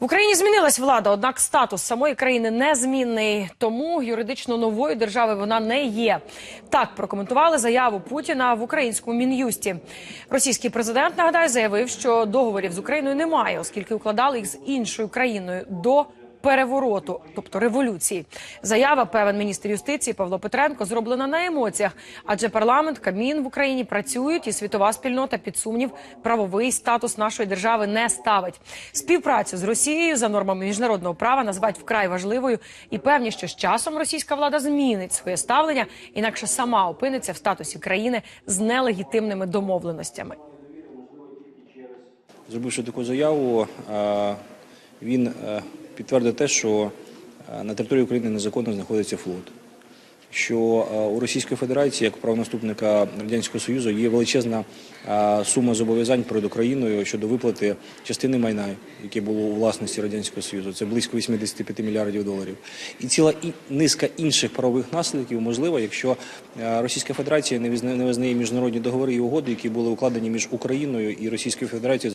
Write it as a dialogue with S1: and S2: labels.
S1: В Україні змінилась влада, однак статус самої країни незмінний. Тому юридично новою держави вона не є. Так прокоментували заяву Путіна в українському мін'юсті. Російський президент нагадаю заявив, що договорів з Україною немає, оскільки укладали їх з іншою країною до перевороту, тобто революції. Заява певен міністр юстиції Павло Петренко зроблена на емоціях, адже парламент, Кабмін в Україні працюють, і світова спільнота під сумнів правовий статус нашої держави не ставить. Співпрацю з Росією за нормами міжнародного права назвать вкрай важливою і певні, що з часом російська влада змінить своє ставлення, інакше сама опиниться в статусі країни з нелегітимними домовленостями.
S2: Зробивши таку заяву, він е, підтвердив те, що е, на території України незаконно знаходиться флот. Що е, у Російської Федерації, як правонаступника Радянського Союзу, є величезна е, сума зобов'язань перед Україною щодо виплати частини майна, яке було у власності Радянського Союзу. Це близько 85 мільярдів доларів. І ціла низка інших правових наслідків можлива, якщо Російська Федерація не визнає міжнародні договори і угоди, які були укладені між Україною і Російською Федерацією.